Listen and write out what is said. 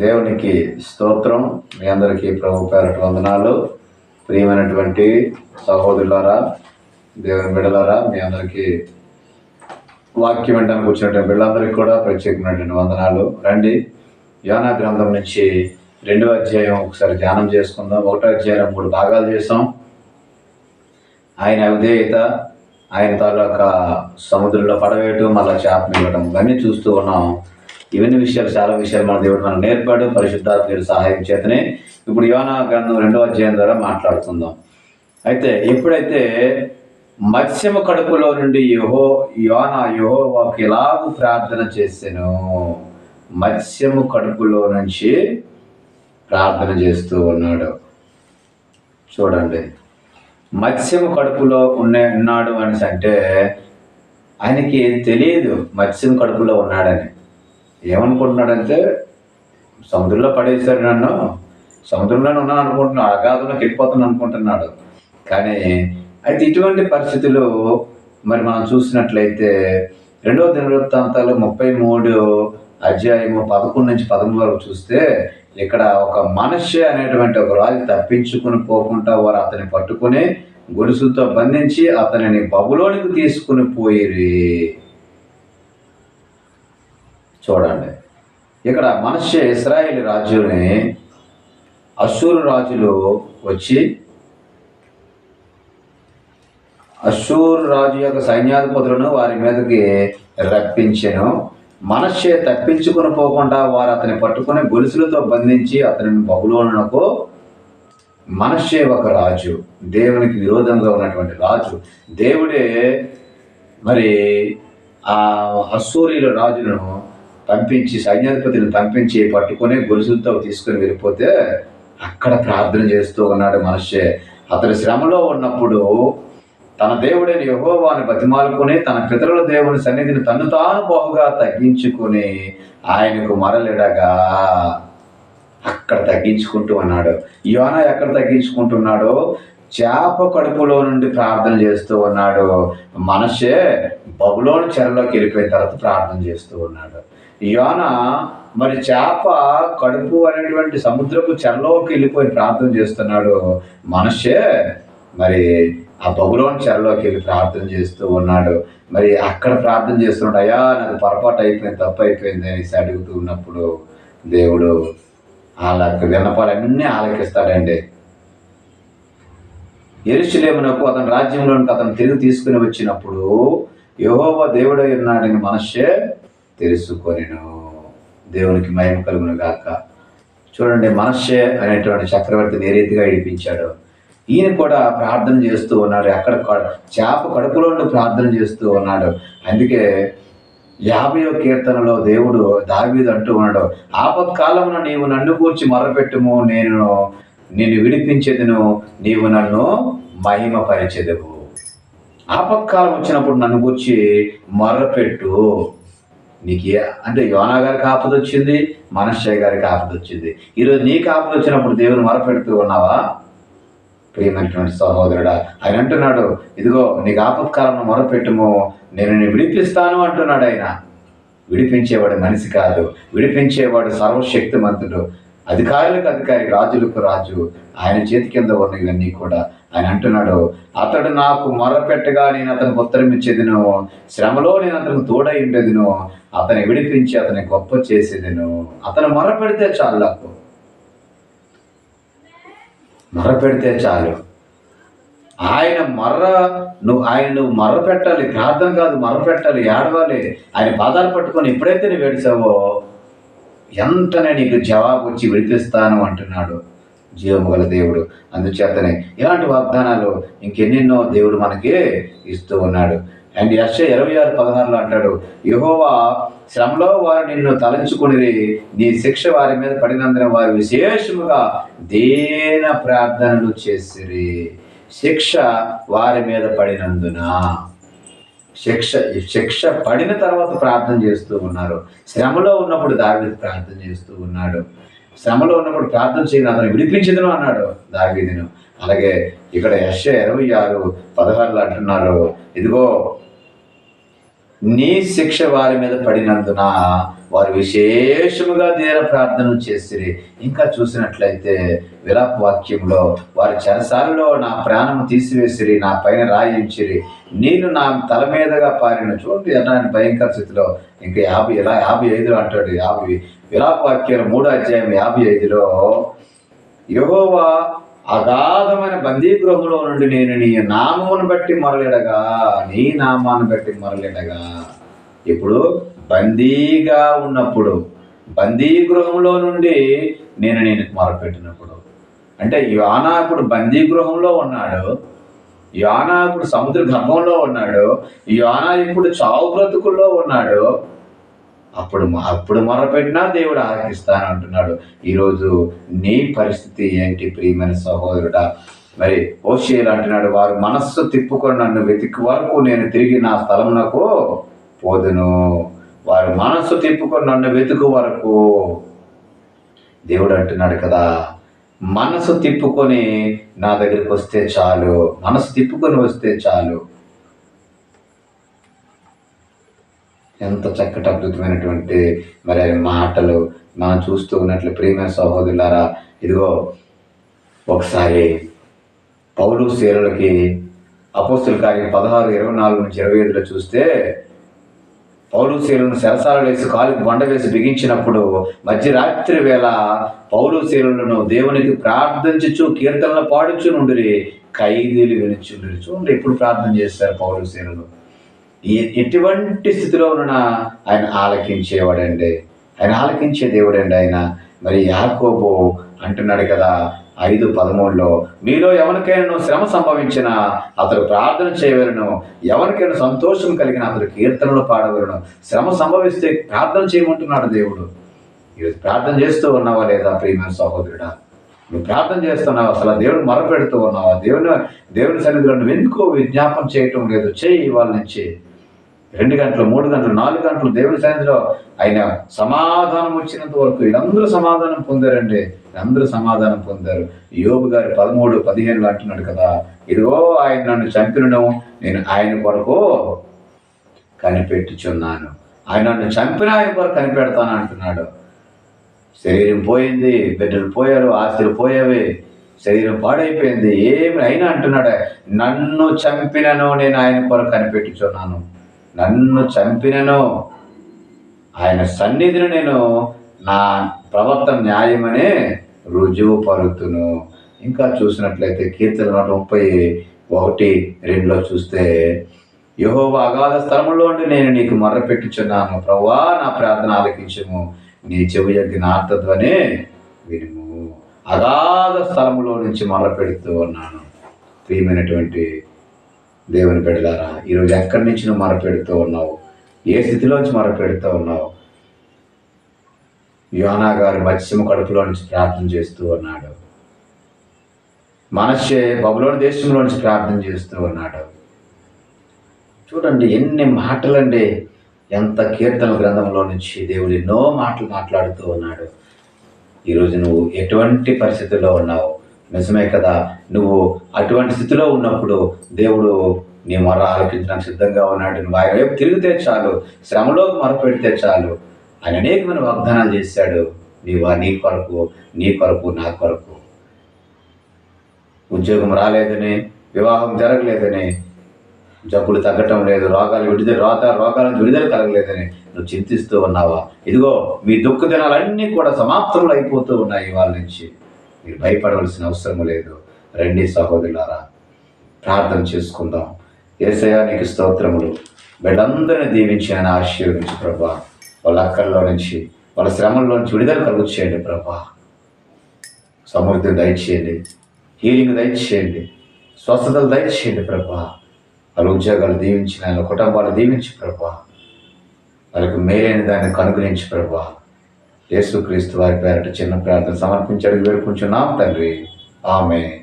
దేవునికి స్తోత్రం. మీ అందరికీ ప్రభు పేరటి వందనాలు. ప్రియమైనటువంటి సహోదరులారా దేవుని బిడలారా మీ అందరికీ వాక్యం వినడానికి వచ్చినటువంటి బిడ్డలందరికీ కూడా ప్రత్యేకమైనటువంటి వందనాలు. రండి యోనా గ్రంథం నుంచి రెండో అధ్యాయం ఒకసారి ధ్యానం చేసుకుందాం. ఒకటో అధ్యాయం మూడు భాగాలు చేసాం ఆయన అవిధేయత ఆయన తాలూకా సముద్రంలో పడవేయటం మళ్ళీ చేపలు ఇవ్వడం ఇవన్నీ చూస్తూ ఉన్నాం. ఇవన్నీ విషయాలు చాలా విషయాలు మన దేవుడు మనం నేర్పాడు. పరిశుద్ధాత్మ సహాయం చేతనే ఇప్పుడు యోనా గ్రంథం రెండో అధ్యాయం ద్వారా మాట్లాడుతుందాం అయితే ఎప్పుడైతే మత్స్యము కడుపులో నుండి యుహో యోన యహోవాకు ఎలాగూ ప్రార్థన చేశాను మత్స్యము కడుపులో నుంచి ప్రార్థన చేస్తూ ఉన్నాడు. చూడండి. మత్స్యము కడుపులో ఉన్న ఉన్నాడు అనేసి అంటే ఆయనకి తెలియదు మత్స్యం కడుపులో ఉన్నాడని. ఏమనుకుంటున్నాడంటే సముద్రంలో పడేశారు నన్ను. సముద్రంలోనే ఉన్నాను అనుకుంటున్నాను అగాధంలోకి వెళ్ళిపోతాను అనుకుంటున్నాడు. కానీ అయితే ఇటువంటి పరిస్థితులు మరి మనం చూసినట్లయితే రెండవ దినవృత్తాంతాలు ముప్పై మూడు అధ్యాయము పదకొండు నుంచి పదమూడు వరకు చూస్తే ఇక్కడ ఒక మనిషి అనేటువంటి ఒక రాజు తప్పించుకుని పోకుండా వారు అతన్ని పట్టుకుని గొలుసులతో బంధించి అతనిని బబులోనికి తీసుకుని పోయిరి. చూడండి. ఇక్కడ మనిషి ఇస్రాయేల్ రాజుని అశూరు రాజులు వచ్చి అశూర్ రాజు యొక్క సైన్యాధిపతులను వారి మీదకి రప్పించెను. మనషే తప్పించుకుని పోకుండా వారు అతని పట్టుకుని గొలుసులతో బంధించి అతనిని బహులోనకు మనషే ఒక రాజు దేవునికి విరోధంగా ఉన్నటువంటి రాజు. దేవుడే మరి ఆ అసూరియుల రాజులను పంపించి సైన్యాధిపతిని పంపించి పట్టుకొని గొలుసులతో తీసుకొని వెళ్ళిపోతే అక్కడ ప్రార్థన చేస్తూ ఉన్నాడు మనషే అతని శ్రమలో ఉన్నప్పుడు తన దేవుడైన యహోవాని బతిమాలుకుని తన పితరుల దేవుని సన్నిధిని తను తాను బహుగా తగ్గించుకొని ఆయనకు మరలిడగా అక్కడ తగ్గించుకుంటూ ఉన్నాడు. యోన ఎక్కడ తగ్గించుకుంటున్నాడో? చేప కడుపులో నుండి ప్రార్థన చేస్తూ ఉన్నాడు. మనషే బబులోని చెరలోకి వెళ్ళిపోయిన తర్వాత ప్రార్థన చేస్తూ ఉన్నాడు. యోన మరి చేప కడుపు అనేటువంటి సముద్రపు చెరలోకి వెళ్ళిపోయి ప్రార్థన చేస్తున్నాడు. మనిషే మరి ఆ బబులోని చెరలోకి వెళ్ళి ప్రార్థన చేస్తూ ఉన్నాడు. మరి అక్కడ ప్రార్థన చేస్తున్నాడు అయ్యా నాకు పొరపాటు అయిపోయింది తప్పు అయిపోయింది అనేసి అడుగుతూ ఉన్నప్పుడు దేవుడు వాళ్ళకు విన్నపాలన్నీ ఆలకిస్తాడండి. ఎరుషులేమునకు అతని రాజ్యంలోనికి అతను తిరిగి తీసుకుని వచ్చినప్పుడు యహోవ దేవుడై ఉన్నాడని మనషే తెలుసుకొనిను. దేవునికి మహిమ కలుగును గాక. చూడండి మనషే అనేటువంటి చక్రవర్తిని ఏ రీతిగా ఇడిపించాడో ఈయన కూడా ప్రార్థన చేస్తూ ఉన్నాడు. అక్కడ చేప కడుపులో ప్రార్థన చేస్తూ ఉన్నాడు. అందుకే యాభయో కీర్తనలో దేవుడు దావీదు అంటూ ఉన్నాడు ఆపత్కాలమున నీవు నన్ను కూర్చి మొరపెట్టుము. నేను నిన్ను విడిపించేదను. నీవు నన్ను మహిమపరిచెదవు. ఆపత్కాలం వచ్చినప్పుడు నన్ను కూర్చి మొరపెట్టు. నీకు ఏ అంటే యోనా గారికి ఆపద వచ్చింది మనశ్శయ గారికి ఆపద వచ్చింది. ఈరోజు నీకు ఆపద వచ్చినప్పుడు దేవుని మొరపెడుతూ ఉన్నావా? ప్రియమైనటువంటి సహోదరుడా ఆయన అంటున్నాడు ఇదిగో నీకు ఆపత్కాలంలో మొరపెట్టుము నేను నీ విడిపిస్తాను అంటున్నాడు ఆయన. విడిపించేవాడు మనిషి కాదు విడిపించేవాడు సర్వశక్తిమంతుడు. అధికారులకు అధికారి రాజులకు రాజు ఆయన చేతి కింద ఉన్న ఇవన్నీ కూడా ఆయన అంటున్నాడు. అతడు నాకు మొరపెట్టగా నేను అతనికి ఉత్తరం ఇచ్చేదిను. శ్రమలో నేను అతనికి తోడై ఉండేదిను. అతని విడిపించి అతని గొప్ప చేసేదిను. అతను మొరపెడితే చాలు నాకు మొరపెడితే చాలు. ఆయన మర్ర నువ్వు ఆయన నువ్వు మర్ర పెట్టాలి. ప్రార్థన కాదు మర్ర పెట్టాలి ఏడవాలి. ఆయన పాదాలు పట్టుకొని ఎప్పుడైతే నువ్వు ఏడిచావో ఎంతనే నీకు జవాబు వచ్చి విడిపిస్తాను అంటున్నాడు జీవముగల దేవుడు. అందుచేతనే ఇలాంటి వాగ్దానాలు ఇంకెన్నెన్నో దేవుడు మనకి ఇస్తూ ఉన్నాడు. అండ్ యశ ఇరవై ఆరు పదహారులో అంటాడు యహోవా శ్రమలో వారు నిన్ను తలంచుకుని నీ శిక్ష వారి మీద పడినందున వారు విశేషముగా దేన ప్రార్థనలు చేసిరి. శిక్ష వారి మీద పడినందున. శిక్ష శిక్ష పడిన తర్వాత ప్రార్థన చేస్తూ ఉన్నారు. శ్రమలో ఉన్నప్పుడు దావీదు ప్రార్థన చేస్తూ ఉన్నాడు. శ్రమలో ఉన్నప్పుడు ప్రార్థన చేయను అతను విడిపించదును అన్నాడు దావీదును. అలాగే ఇక్కడ యశ ఇరవై ఆరు పదహారులు అంటున్నారు ఇదిగో నీ శిక్ష వారి మీద పడినందున వారు విశేషముగా దీన ప్రార్థన చేసిరి. ఇంకా చూసినట్లయితే విలాప వాక్యంలో వారి చెరసాలలో నా ప్రాణము తీసివేసిరి నా పైన రాయించిరి. నేను నా తల మీదగా పారిన చూడండి ఎలాంటి భయంకర స్థితిలో ఇంకా యాభై ఇలా యాభై ఐదులో అంటాడు. యాభై విలాప వాక్యాలు మూడో అధ్యాయం యాభై ఐదులో యహోవా అగాధమైన బందీగృహంలో నుండి నేను నీ నామమును బట్టి మొరలిడగా నీ నామాన్ని బట్టి మొరలిడగా. ఇప్పుడు బందీగా ఉన్నప్పుడు బందీ గృహంలో నుండి నేను నేను మొరపెట్టినప్పుడు. అంటే యోనా ఇప్పుడు బందీ గృహంలో ఉన్నాడు యోనా ఇప్పుడు సముద్ర గర్భంలో ఉన్నాడు యోనా ఇప్పుడు చావు బ్రతుకుల్లో ఉన్నాడు అప్పుడు అప్పుడు మొరపెట్టినా దేవుడు ఆలకిస్తాను అంటున్నాడు. ఈరోజు నీ పరిస్థితి ఏంటి ప్రియమైన సహోదరుడా? మరి ఓషేలు అంటున్నాడు వారు మనస్సు తిప్పుకొని నన్ను వెతికి వరకు నేను తిరిగి నా స్థలమునకు పోదును. వారు మనస్సు తిప్పుకొని నన్ను వెతుకు వరకు. దేవుడు అంటున్నాడు కదా మనసు తిప్పుకొని నా దగ్గరికి వస్తే చాలు. మనసు తిప్పుకొని వస్తే చాలు. ఎంత చక్కటి అద్భుతమైనటువంటి మరి మాటలు మనం చూస్తూ ఉన్నట్లు ప్రియమైన సహోదరులారా ఇదిగో ఒకసారి పౌలు శీలలకి అపోస్తుల కార్యం పదహారు ఇరవై నాలుగు నుంచి ఇరవై ఐదులో చూస్తే పౌలు శీలను శరసాలు వేసి కాలుకి బండ వేసి బిగించినప్పుడు మధ్యరాత్రి వేళ పౌలు శీలను దేవునికి ప్రార్థించుచు కీర్తనలు పాడుచు నుండి ఖైదీలు వినిచుండ్రి చూడండి ఎప్పుడు ప్రార్థన చేస్తారు పౌలు శీలను ఎటువంటి స్థితిలో ఉన్న ఆయన ఆలకించేవాడండి. ఆయన ఆలకించే దేవుడండి ఆయన. మరి యాకోబు అంటున్నాడు కదా ఐదు పదమూడులో మీలో ఎవరికైనా శ్రమ సంభవించిన అతడు ప్రార్థన చేయవలను. ఎవరికైనా సంతోషం కలిగిన అతడు కీర్తనలు పాడవలను. శ్రమ సంభవిస్తే ప్రార్థన చేయమంటున్నాడు దేవుడు. ఈరోజు ప్రార్థన చేస్తూ ఉన్నావా లేదా ప్రియమైన సహోదరుడా? నువ్వు ప్రార్థన చేస్తున్నావు? అసలు దేవుడు మొరపెడుతూ ఉన్నావా? దేవుని దేవుని సన్నిధిలో నువ్వు ఎందుకు విజ్ఞాపం చేయటం లేదు? చేయి ఇవాళ నుంచి. రెండు గంటలు మూడు గంటలు నాలుగు గంటలు దేవుడి సన్నిధిలో ఆయన సమాధానం వచ్చినంత వరకు వీళ్ళందరూ సమాధానం పొందారండి అందరూ సమాధానం పొందారు. యోగు గారి పదమూడు పదిహేనులు అంటున్నాడు కదా ఇదిగో ఆయన నన్ను చంపినను నేను ఆయన కొరకు కనిపెట్టుచున్నాను. ఆయన నన్ను చంపిన ఆయన కొరకు కనిపెడతాను అంటున్నాడు. శరీరం పోయింది బిడ్డలు పోయారు ఆస్తులు పోయావి శరీరం పాడైపోయింది ఏమి అయినా అంటున్నాడు నన్ను చంపినను నేను ఆయన కొరకు కనిపెట్టుచున్నాను. నన్ను చంపినను. ఆయన సన్నిధిని నేను నా ప్రవర్తన న్యాయమనే రుజువు పరుతును. ఇంకా చూసినట్లయితే కీర్తన నూట ముప్పై ఒకటి రెండులో చూస్తే యహో అగాధ స్థలంలో ఉండి నేను నీకు మొర్ర పెట్టుచున్నాను ప్రవ్వా నా ప్రార్థన ఆలకించము. నీ చెవి యొక్క నార్తధ్వనే వినుము. అగాధ స్థలంలో నుంచి మొర్ర పెడుతూ ఉన్నాను. ప్రియమైనటువంటి దేవుని బిడ్డలారా ఈరోజు ఎక్కడి నుంచి నువ్వు మరపెడుతూ ఉన్నావు? ఏ స్థితిలోంచి మరపెడుతూ ఉన్నావు? యోనా గారు మత్స్యమ కడుపులో నుంచి ప్రార్థన చేస్తూ ఉన్నాడు. మనస్సే బబులోని దేశంలో నుంచి ప్రార్థన చేస్తూ ఉన్నాడు. చూడండి ఎన్ని మాటలండి ఎంత కీర్తన గ్రంథంలో నుంచి దేవుడు ఎన్నో మాటలు మాట్లాడుతూ ఉన్నాడు. ఈరోజు నువ్వు ఎటువంటి పరిస్థితుల్లో ఉన్నావు? నిజమే కదా? నువ్వు అటువంటి స్థితిలో ఉన్నప్పుడు దేవుడు నీ మొర ఆలోచించడానికి సిద్ధంగా ఉన్నాడు. నువ్వు ఆయన వైపు తిరిగితే చాలు శ్రమలోకి మరపెడితే చాలు. ఆయన అనేకమైన వాగ్దానాలు చేశాడు. నీ వా నీ కొరకు నీ కొరకు నా కొరకు. ఉద్యోగం రాలేదని వివాహం జరగలేదని జబ్బులు తగ్గటం లేదు రోగాలు విడుదల రోత రోగాల నుంచి విడుదల కలగలేదని నువ్వు చింతిస్తూ ఉన్నావా? ఇదిగో మీ దుఃఖ దినాలన్నీ కూడా సమాప్తములు అయిపోతూ ఉన్నాయి వాళ్ళ నుంచి. మీరు భయపడవలసిన అవసరం లేదు. రండి సహోదరులారా ప్రార్థన చేసుకుందాం. ఏసయానికి స్తోత్రములు. బిడ్డందరిని దీవించి ఆయన ప్రభా. వాళ్ళ అక్కల్లో నుంచి వాళ్ళ శ్రమల్లో నుంచి విడుదల కలుగు చేయండి ప్రభా. సమృద్ధి దయచేయండి. హీలింగ్ దయచేయండి. స్వస్థతలు దయచేయండి ప్రభా. వాళ్ళ ఉద్యోగాలు దీవించి ఆయన కుటుంబాలు దీవించి ప్రభా. వాళ్ళకి మేలైన దాన్ని కనుగొనించి ప్రభా. యేసుక్రీస్తు వారి పేరట చిన్న ప్రార్థన సమర్పించడానికి వేడుకుంటున్నాం తండ్రి. ఆమె